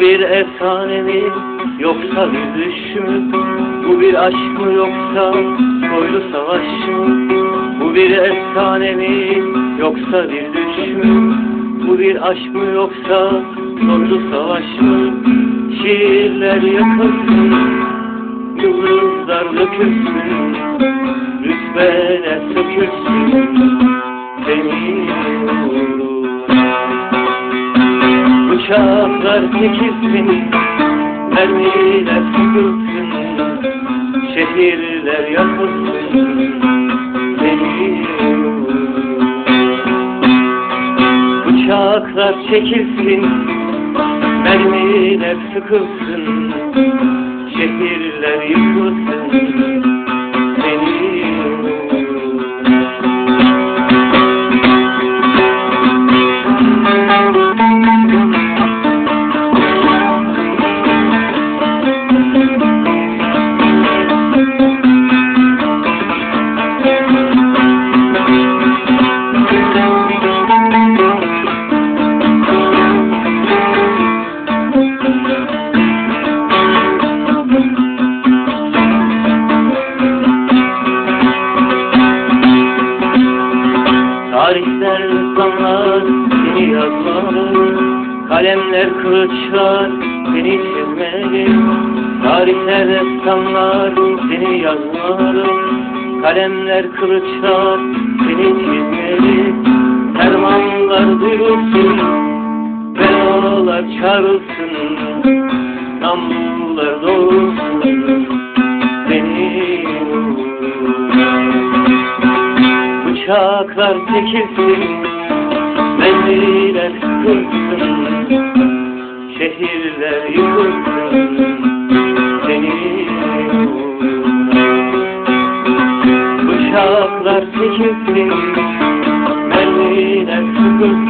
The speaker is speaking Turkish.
bir efsane mi yoksa bir düş mü? Bu bir aşk mı yoksa soylu savaş mı? Bu bir efsane mi yoksa bir düş mü? Bu bir aşk mı yoksa soylu savaş mı? Şiirler yakılsın, yıldızlar dökülsün, rütbeler sökülsün, uğruna. Bıçaklar çekilsin, mermiler sıkılsın, şehirler yakılsın, senin uğruna. Bıçaklar çekilsin, mermiler sıkılsın, şehirler yıkılsın, yazmalı Kalemler kılıçlar seni çizmeli Tarihler sanlar seni yazmalı Kalemler kılıçlar seni çizmeli Fermanlar duyulsun Belalar çağrılsın. Namlular doğursun Seni uğruna Bıçaklar çekilsin, mermiler sıkılsın, şehirler yıkılsın, senin uğruna. Bıçaklar çekilsin, mermiler sıkılsın,